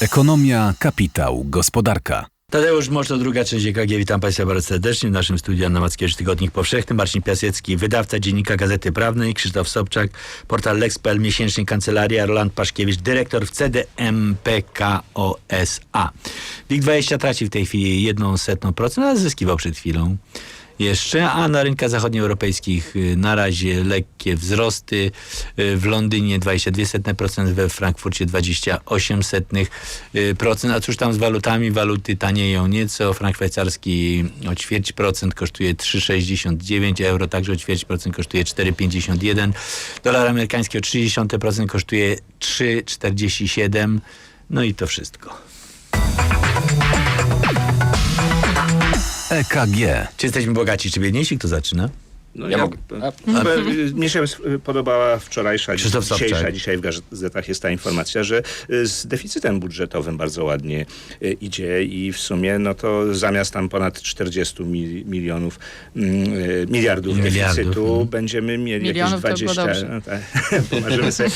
Ekonomia, kapitał, gospodarka. Tadeusz Moszto, druga część EKG. Witam Państwa bardzo serdecznie. W naszym studiu Anna Mackiewicz, Tygodnik Powszechny, Marcin Piasecki, wydawca Dziennika Gazety Prawnej, Krzysztof Sobczak, portal Lex.pl, miesięcznik Kancelaria, Roland Paszkiewicz, dyrektor w CDM PKOSA. WIG20 traci w tej chwili jedną setną procent, ale zyskiwał przed chwilą jeszcze, a na rynkach zachodnioeuropejskich y, na razie lekkie wzrosty. Y, W Londynie 22%, we Frankfurcie 28%. A cóż tam z walutami? Waluty tanieją nieco. Frank szwajcarski o ćwierć procent kosztuje 3,69 euro, także o ćwierć procent kosztuje 4,51. Dolar amerykański o 0,3% kosztuje 3,47. No i to wszystko. EKG. Czy jesteśmy bogaci, czy biedniejsi? Kto zaczyna? No Ja ja mogę. A, Mnie się podobała wczorajsza, Krzysztof Sobczak. dzisiejsza, dzisiaj w gazetach jest ta informacja, że y, z deficytem budżetowym bardzo ładnie y, idzie i w sumie no to zamiast tam ponad 40 mil, milionów, mm, y, miliardów Miliardów, deficytu mhm. będziemy mieli Milionów jakieś było 20, dobrze. no, tak, pomarzymy sobie,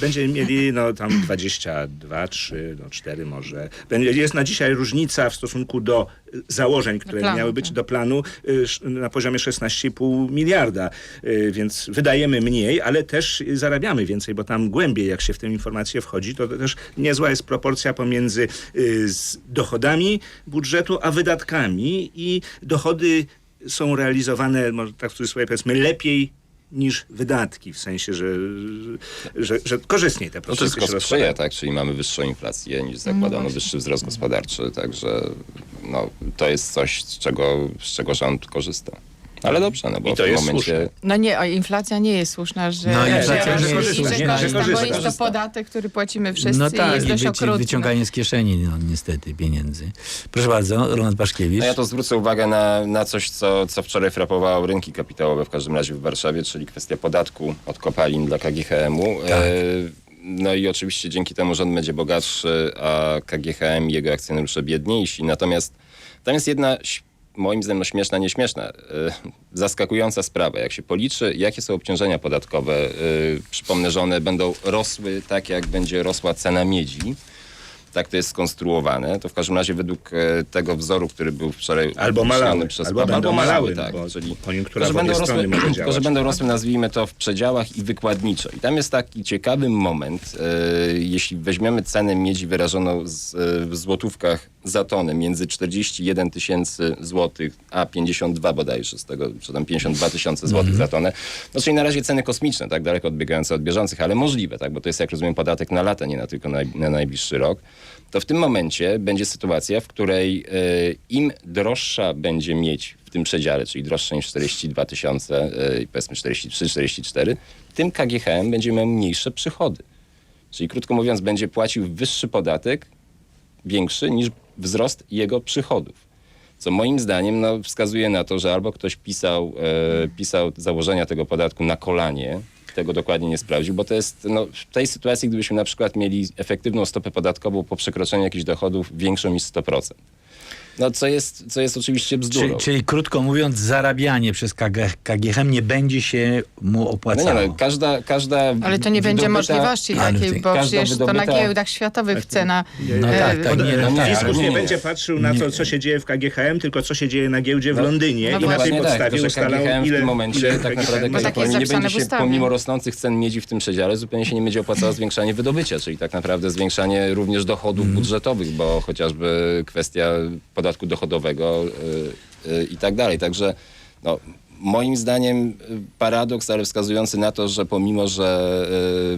będziemy mieli no tam 22, 3, no 4 może. Jest na dzisiaj różnica w stosunku do założeń, które planu, miały być tak. do planu y, na poziomie 16,5 miliarda, Y, więc wydajemy mniej, ale też zarabiamy więcej, bo tam głębiej, jak się w tę informację wchodzi, to też niezła jest proporcja pomiędzy y, dochodami budżetu, a wydatkami i dochody są realizowane, może tak w cudzysłowie powiedzmy, lepiej niż wydatki, w sensie, że, że, że korzystniej te no procesy wszystko się sprzyja, tak? Czyli mamy wyższą inflację niż zakładano, wyższy wzrost gospodarczy, także no, to jest coś, z czego, z czego rząd korzysta. Ale dobrze, no bo I to w tym jest momencie... słuszne. No nie, a inflacja nie jest słuszna, że, No, że, inflacja że, nie jest słuszna. że Nie, korzysta, bo jest to podatek, który płacimy wszyscy No i tak, jest i dość wyci- okrutny. wyciąganie z kieszeni, no niestety, pieniędzy. Proszę bardzo, Roland Paszkiewicz. No ja to zwrócę uwagę na, na coś, co, co wczoraj frapowało rynki kapitałowe, w każdym razie w Warszawie, czyli kwestia podatku od kopalin dla KGHM-u. Tak. E, no i oczywiście dzięki temu rząd będzie bogatszy, a KGHM i jego akcjonariusze biedniejsi. Natomiast tam jest jedna, moim zdaniem, no śmieszna, nieśmieszna, e, zaskakująca sprawa. Jak się policzy, jakie są obciążenia podatkowe, e, przypomnę, że one będą rosły tak, jak będzie rosła cena miedzi. Tak to jest skonstruowane. To w każdym razie według e, tego wzoru, który był wczoraj Albo malały, przez albo będą malały, tak, no bo czyli koniunktura to, że będą rosły, to, że będą rosły, nazwijmy to, w przedziałach i wykładniczo. I tam jest taki ciekawy moment, e, jeśli weźmiemy cenę miedzi wyrażoną z, e, w złotówkach za tonę między 41 tysięcy złotych a 52 bodajże z tego, czy tam 52 tysiące złotych za tonę. No czyli na razie ceny kosmiczne, tak daleko odbiegające od bieżących, ale możliwe, tak, bo to jest jak rozumiem podatek na lata, nie na tylko na, na najbliższy rok. To w tym momencie będzie sytuacja, w której e, im droższa będzie mieć w tym przedziale, czyli droższa niż 42 tysiące, e, powiedzmy 43, 44, tym KGHM będzie miał mniejsze przychody. Czyli krótko mówiąc, będzie płacił wyższy podatek, większy niż wzrost jego przychodów. Co moim zdaniem no, wskazuje na to, że albo ktoś pisał, e, pisał założenia tego podatku na kolanie, tego dokładnie nie sprawdził, bo to jest no, w tej sytuacji, gdybyśmy na przykład mieli efektywną stopę podatkową po przekroczeniu jakichś dochodów większą niż 100%. No, co jest, co jest oczywiście bzdurą. Czyli, czyli krótko mówiąc, zarabianie przez KG, KGHM nie będzie się mu no opłacało. nie, no, każda, każda Ale to nie będzie wydobyta- możliwości takiej, bo przecież to na wydobyta- giełdach światowych cena. No e, tak, tak, nie, no no tak. nie, Fiskus nie, nie. będzie patrzył na to, co się dzieje w KGHM, tylko co się dzieje na giełdzie w No, Londynie no i na tej tak, podstawie że ustalał, KGHM ile, w tym momencie ile tak naprawdę tak KGHM jest nie będzie się, pomimo rosnących cen miedzi w tym przedziale, zupełnie się nie będzie opłacało zwiększanie wydobycia, czyli tak naprawdę zwiększanie również dochodów Mhm. budżetowych, bo chociażby kwestia podatku dochodowego y, y, i tak dalej. Także no, moim zdaniem y, paradoks, ale wskazujący na to, że pomimo, że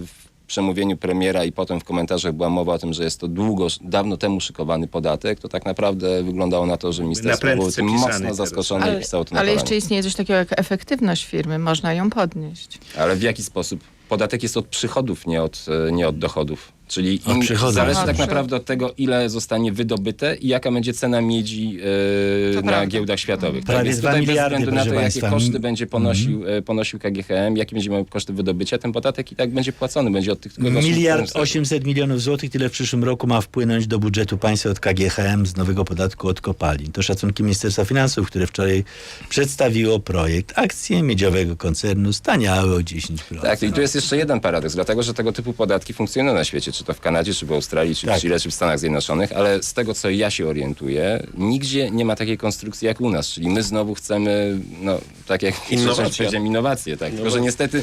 w przemówieniu premiera i potem w komentarzach była mowa o tym, że jest to długo, dawno temu szykowany podatek, to tak naprawdę wyglądało na to, że ministerstwo było tym mocno zaskoczone i Ale, pisało to na ale kolanie. jeszcze istnieje coś takiego jak efektywność firmy, można ją podnieść. Ale w jaki sposób? Podatek jest od przychodów, nie od, nie od dochodów. Czyli im przychodów. zależy tak naprawdę od tego, ile zostanie wydobyte i jaka będzie cena miedzi To na prawda. giełdach światowych. Prawie Więc dwa tutaj bez miliardy, względu na to, proszę jakie państwa. koszty będzie ponosił, e, ponosił KGHM, jakie będzie miał koszty wydobycia, ten podatek i tak będzie płacony. Będzie od tych Miliard bonusów. 800 milionów złotych, tyle w przyszłym roku ma wpłynąć do budżetu państwa od KGHM z nowego podatku od kopalin. To szacunki Ministerstwa Finansów, które wczoraj przedstawiło projekt. Akcje miedziowego koncernu staniały o 10%. Tak, i tu jest jeszcze jeden paradoks, dlatego że tego typu podatki funkcjonują na świecie, czy to w Kanadzie, czy w Australii, czy w Tak. Chile, czy w Stanach Zjednoczonych, ale z tego, co ja się orientuję, nigdzie nie ma takiej konstrukcji jak u nas, czyli my znowu chcemy, no, tak jak powiedziałem, innowacje, tak, tylko że niestety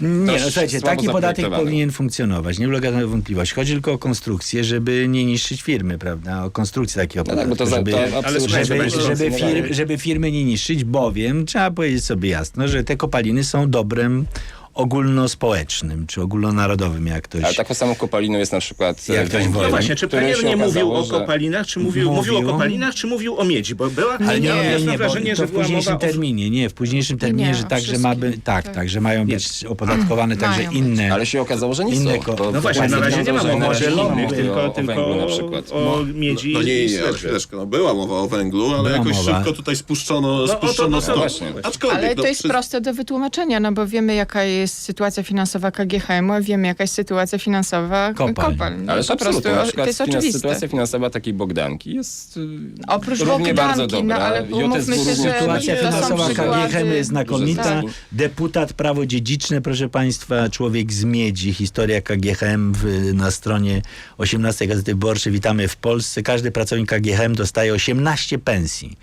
Nie, no słuchajcie, taki podatek powinien funkcjonować, nie ulega na wątpliwość. Chodzi tylko o konstrukcję, żeby nie niszczyć firmy, prawda? O konstrukcję takiego No tak, podatku, bo to za- żeby, to żeby, żeby żeby, będzie firmy, żeby firmy nie niszczyć, bowiem trzeba powiedzieć sobie jasno, że te kopaliny są dobrem ogólnospołecznym, czy ogólnonarodowym, jak ktoś... Ale taką samą kopaliną jest na przykład Jak e, ktoś. No właśnie, czy premier nie mówił okazało, o kopalinach, czy mówił, mówił o Mówił. kopalinach, czy mówił o miedzi? Bo była, Ale nie, miałem nie, nie, bo wrażenie, to że w późniejszym o terminie, nie, w późniejszym terminie, Nie, że o także ma by, tak, tak. że mają Nie. być opodatkowane także inne... Ale się okazało, że nie Inne są. ko- No właśnie, na razie nie ma mowy o tylko, o tylko węglu na przykład. o miedzi No nie, ale chwileczkę, no była mowa o węglu, ale jakoś szybko tutaj spuszczono, No, o spuszczono o to-. Aczkolwiek, Ale no, to jest proste do wytłumaczenia, no bo wiemy jaka jest sytuacja finansowa KGHM, a wiemy jaka jest sytuacja finansowa Kopalń. kopalń. No, Ale po prostu to jest oczywiste. sytuacja finansowa takiej Bogdanki jest y, Oprócz równie Bogdanki, bardzo no, dobra. ale JSW umówmy się, że Sytuacja finansowa KGHM jest znakomita. Tak. Deputat prawo dziedziczne, proszę Państwa, człowiek z miedzi, historia KGHM w, na stronie 18 Gazety Wyborczej. Witamy w Polsce. Każdy pracownik KGHM dostaje 18 pensji.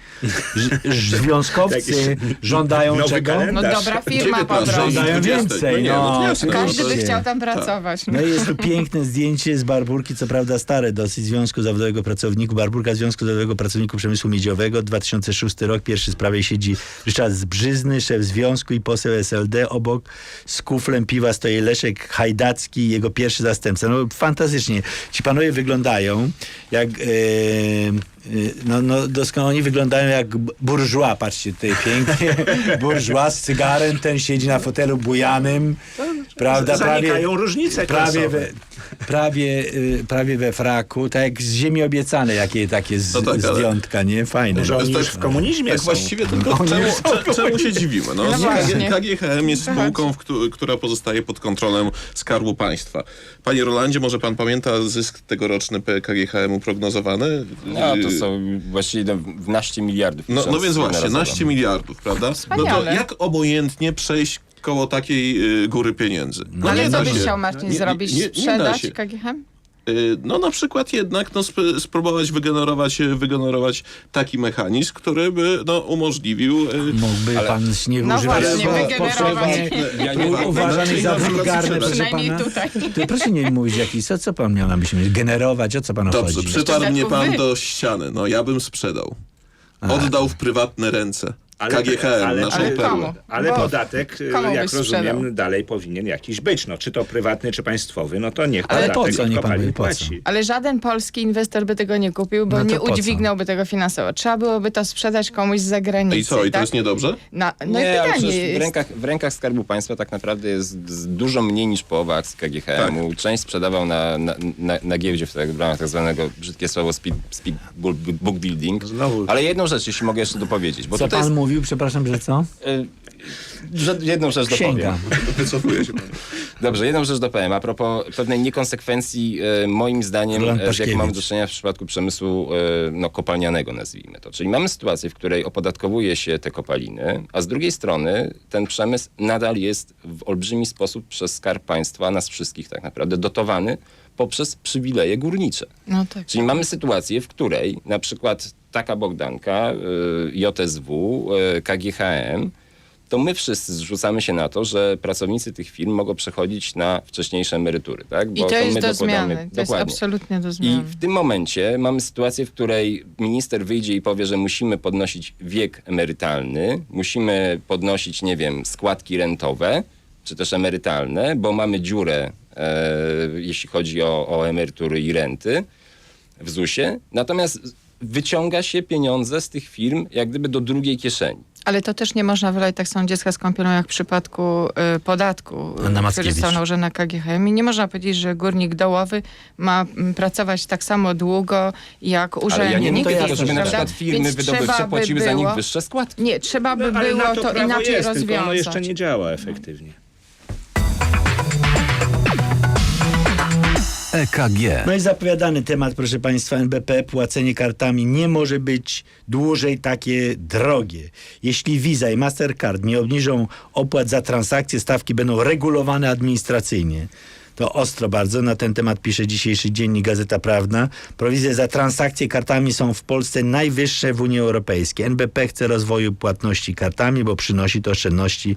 Ż- Związkowcy żądają nowy czego? kalendarz. No dobra firma po prostu. Żądają 20. więcej. No nie, no No, jasne, Każdy by oczywiście. chciał tam pracować. No i jest tu piękne zdjęcie z Barburki, co prawda stare dosyć, Związku Zawodowego Pracowników. Barburka Związku Zawodowego Pracowników Przemysłu Miedziowego, 2006 rok. Pierwszy w sprawie siedzi Ryszard Zbrzyzny, szef związku i poseł SLD. Obok z kuflem piwa stoi Leszek Hajdacki jego pierwszy zastępca. No fantastycznie. Ci panowie wyglądają jak... E, no, no doskonale oni wyglądają jak burżua, patrzcie tutaj pięknie. burżua z cygarem, ten siedzi na fotelu bujanym. Prawda? Prawie, Zanikają różnice prawie klasowe. Prawie, y, prawie we fraku, tak jak z ziemi obiecane, jakie takie z, No tak, zdjątka, nie? Fajne. Może oni już w komunizmie Tak są. właściwie tylko czemu, cze, czemu się dziwimy? No, No. KGHM jest spółką, któ- która pozostaje pod kontrolą Skarbu Państwa. Panie Rolandzie, może pan pamięta zysk tegoroczny KGHM-u prognozowany? No to są właściwie no, w naście miliardów. No, no więc właśnie, jednorazowo. naście miliardów, prawda? No to jak obojętnie przejść koło takiej y, góry pieniędzy? No Ale nie co byś chciał, Marcin, Nie- zrobić? nie- nie da Sprzedać. KGHM? Y, No na przykład jednak no, sp- spróbować wygenerować, y, wygenerować taki mechanizm, który by no, umożliwił... Mógłby Ale- pan nie No używać właśnie, wygenerować. Ja nie u- uważanych za wulgarne, proszę pana. tutaj. To proszę nie mówić jakiś, co, co pan miał na myśli? Generować, o co panu Dobrze, chodzi? przytarł mnie pan wy. do ściany. No ja bym sprzedał. Oddał w prywatne ręce. KGHM, ale, naszą ale, perłę. ale Bo podatek, y, komu jak byś rozumiem, sprzedał? dalej powinien jakiś być. No, czy to prywatny, czy państwowy, no to niech Ale podatek po co? od pan kopalni powie, po co? płaci. Ale żaden polski inwestor by tego nie kupił, bo No to nie po co? udźwignąłby tego finansowo. Trzeba byłoby to sprzedać komuś z zagranicy. I co, i to tak? jest niedobrze? Na, no nie, i ale pytanie przecież w jest, rękach, w rękach Skarbu Państwa tak naprawdę jest z- dużo mniej niż połowa akcji KGHM-u. Tak. Część sprzedawał na, na, na, na giełdzie w, tak, w ramach tak zwanego, brzydkie słowo, speed, speed bu- bu- book building. Znowu. Ale jedną rzecz, jeśli mogę jeszcze dopowiedzieć. Bo Co tutaj pan jest, mówił? Przepraszam, że co? y, jedną rzecz dopowiem. Księga. Wycofuję się pan. Dobrze, jedną rzecz dopowiem. A propos pewnej niekonsekwencji, e, moim zdaniem, jaką Paszkiewicz. mamy do czynienia w przypadku przemysłu no, kopalnianego, nazwijmy to. Czyli mamy sytuację, w której opodatkowuje się te kopaliny, a z drugiej strony ten przemysł nadal jest w olbrzymi sposób przez Skarb Państwa, nas wszystkich tak naprawdę, dotowany poprzez przywileje górnicze. No tak. Czyli mamy sytuację, w której na przykład taka Bogdanka, y, JSW, y, KGHM, to my wszyscy zrzucamy się na to, że pracownicy tych firm mogą przechodzić na wcześniejsze emerytury. Tak? I to jest my do zmiany. To jest dokładnie. absolutnie do I zmiany. w tym momencie mamy sytuację, w której minister wyjdzie i powie, że musimy podnosić wiek emerytalny, musimy podnosić, nie wiem, składki rentowe, czy też emerytalne, bo mamy dziurę, e, jeśli chodzi o, o emerytury i renty w ZUS-ie. Natomiast wyciąga się pieniądze z tych firm jak gdyby do drugiej kieszeni. Ale to też nie można wylać tak samo dziecka z kąpielą jak w przypadku y, podatku, y, który został nałożony na KGHM. I nie można powiedzieć, że górnik dołowy ma pracować tak samo długo jak Ale ja nie urzędnik. mówię to jasne, żeby na przykład firmy Więc wydobywcze by płaciły za nich było- wyższe składki. Nie, trzeba by No, było to, prawo inaczej jest, rozwiązać. Tylko ono jeszcze nie działa efektywnie. EKG. No i zapowiadany temat, proszę Państwa, NBP, płacenie kartami nie może być dłużej takie drogie. Jeśli Visa i Mastercard nie obniżą opłat za transakcje, stawki będą regulowane administracyjnie. To ostro bardzo. Na ten temat pisze dzisiejszy dziennik Gazeta Prawna. Prowizje za transakcje kartami są w Polsce najwyższe w Unii Europejskiej. NBP chce rozwoju płatności kartami, bo przynosi to oszczędności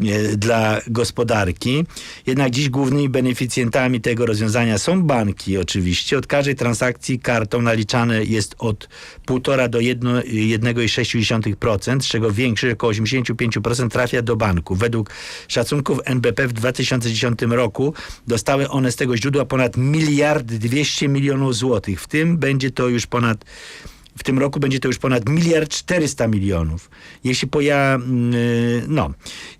e, dla gospodarki. Jednak dziś głównymi beneficjentami tego rozwiązania są banki oczywiście. Od każdej transakcji kartą naliczane jest od 1,5 do 1,6%, z czego większość, około 85% trafia do banku. Według szacunków NBP w 2010 roku dostały one z tego źródła ponad miliard 200 milionów złotych. W tym będzie to już ponad w tym roku będzie to już ponad miliard 400 milionów. Jeśli poja, yy, no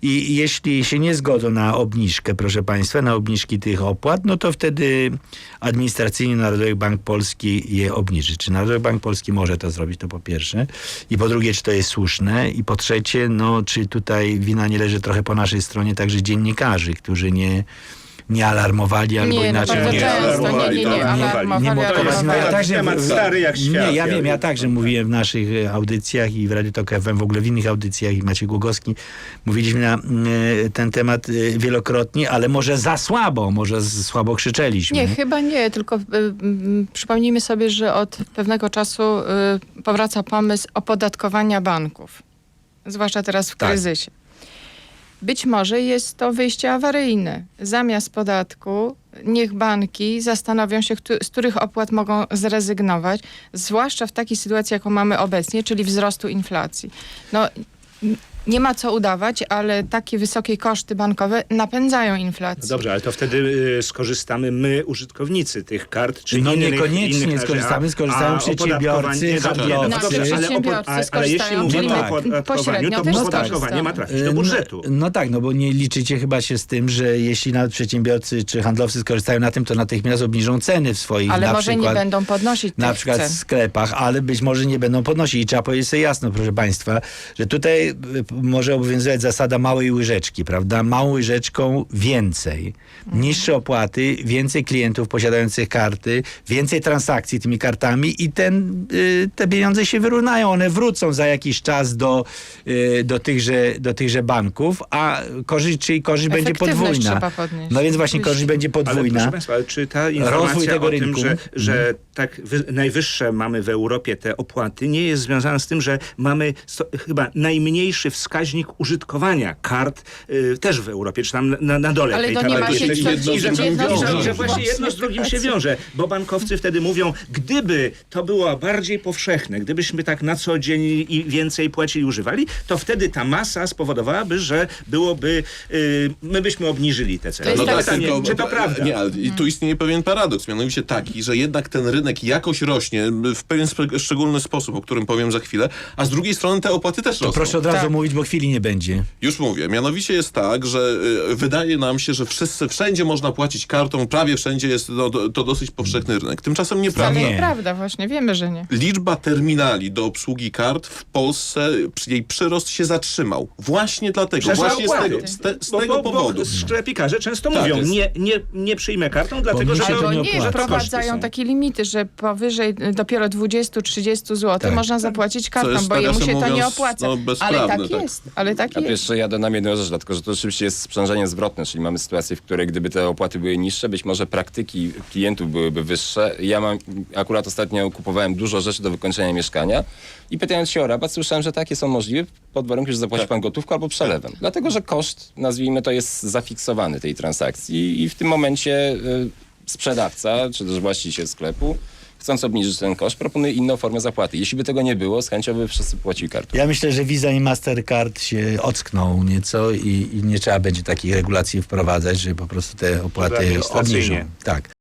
i jeśli się nie zgodzą na obniżkę, proszę Państwa, na obniżki tych opłat, no to wtedy administracyjnie Narodowy Bank Polski je obniży. Czy Narodowy Bank Polski może to zrobić, to po pierwsze. I po drugie, czy to jest słuszne. I po trzecie, no czy tutaj wina nie leży trochę po naszej stronie także dziennikarzy, którzy nie nie alarmowali albo Nie, no inaczej. nie, nie, alarmowali, nie, nie, tak, alarmowali, nie, bo to jest alarmowali. ja także temat stary jak świat. Nie, ja Ja wiem, ja także mówiłem w naszych e, audycjach i w Radio Tok FM, w ogóle w innych audycjach i Maciej Głogowski. Mówiliśmy na mm, e, ten temat e, wielokrotnie, ale może za słabo, może słabo krzyczeliśmy. Nie, chyba nie, tylko y, y, przypomnijmy sobie, że od pewnego czasu y, powraca pomysł opodatkowania banków. Zwłaszcza teraz w Tak. kryzysie. Być może jest to wyjście awaryjne. Zamiast podatku niech banki zastanowią się, z których opłat mogą zrezygnować, zwłaszcza w takiej sytuacji, jaką mamy obecnie, czyli wzrostu inflacji. No, nie ma co udawać, ale takie wysokie koszty bankowe napędzają inflację. No dobrze, ale to wtedy y, skorzystamy my, użytkownicy tych kart, czy No innych, niekoniecznie innych skorzystamy, skorzystają przedsiębiorcy, handlowcy. No ale, opo- jeśli skorzystają, mówimy czyli o opodatkowaniu, pośrednio to opodatkowanie ma trafić do budżetu. No, no tak, no bo nie liczycie chyba się z tym, że jeśli nawet przedsiębiorcy czy handlowcy skorzystają na tym, to natychmiast obniżą ceny w swoich Ale na może przykład, nie będą podnosić na przykład cen. w sklepach, ale być może nie będą podnosić. I trzeba powiedzieć sobie jasno, proszę Państwa, że tutaj y, może obowiązywać zasada małej łyżeczki, prawda? Małą łyżeczką więcej. Niższe opłaty, więcej klientów posiadających karty, więcej transakcji tymi kartami i ten, y, te pieniądze się wyrównają. One wrócą za jakiś czas do, y, do, tychże, do tychże banków, a korzyść, czyli korzyść będzie podwójna. No więc właśnie korzyść będzie Ale podwójna. proszę Państwa, ale czy ta Rozwój informacja tego o tym, rynku. że, że tak wy, najwyższe mamy w Europie te opłaty, nie jest związana z tym, że mamy sto, chyba najmniejszy wskaźnik użytkowania kart y, też w Europie, czy tam na, na dole Ale tej to nie ma się I- że- jedno z i że- że właśnie jedno z drugim się wiąże, bo bankowcy wtedy mówią, gdyby to było bardziej powszechne, gdybyśmy tak na co dzień i więcej płacili, używali, to wtedy ta masa spowodowałaby, że byłoby, y, my byśmy obniżyli te ceny. To jest No tak- pytanie, tylko- czy to prawda? Nie, ale i tu istnieje pewien paradoks, mianowicie taki, że jednak ten rynek jakoś rośnie w pewien szczególny sposób, o którym powiem za chwilę, a z drugiej strony te opłaty też To rosną. proszę od razu Tak. mówić, bo chwili nie będzie. Już mówię. Mianowicie jest tak, że y, wydaje nam się, że wszyscy, wszędzie można płacić kartą, prawie wszędzie jest no, to, dosyć powszechny rynek. Tymczasem nieprawda. Nie. nieprawda, właśnie, wiemy, że nie. Liczba terminali do obsługi kart w Polsce, jej przyrost się zatrzymał. Właśnie dlatego, Przez właśnie z opłaty. tego, z, te, z Bo, tego bo, powodu. bo sklepikarze często Tak, mówią, jest- nie, nie, nie przyjmę kartą, dlatego że Albo nie nie, wprowadzają takie limity, że powyżej y, dopiero 20-30 zł Tak. można zapłacić kartą, bo jemu się to nie mówiąc, opłaca. no, ale bezprawne, tak tak. jest, ale tak A jest. jeszcze ja dodam jedną rzecz, dlatego że to oczywiście jest sprzężenie zwrotne, czyli mamy sytuację, w której gdyby te opłaty były niższe, być może praktyki klientów byłyby wyższe. Ja mam, akurat ostatnio kupowałem dużo rzeczy do wykończenia mieszkania i pytając się o rabat, słyszałem, że takie są możliwe pod warunkiem, że zapłaci pan gotówką albo przelewem. Dlatego, że koszt, nazwijmy to, jest zafiksowany tej transakcji i w tym momencie y, sprzedawca, czy też właściciel sklepu chcąc obniżyć ten koszt, proponuje inną formę zapłaty. Jeśli by tego nie było, z chęcią by wszyscy płacili kartą. Ja myślę, że Visa i Mastercard się ockną nieco i, i nie trzeba będzie takich regulacji wprowadzać, że po prostu te opłaty obniżą. Tak.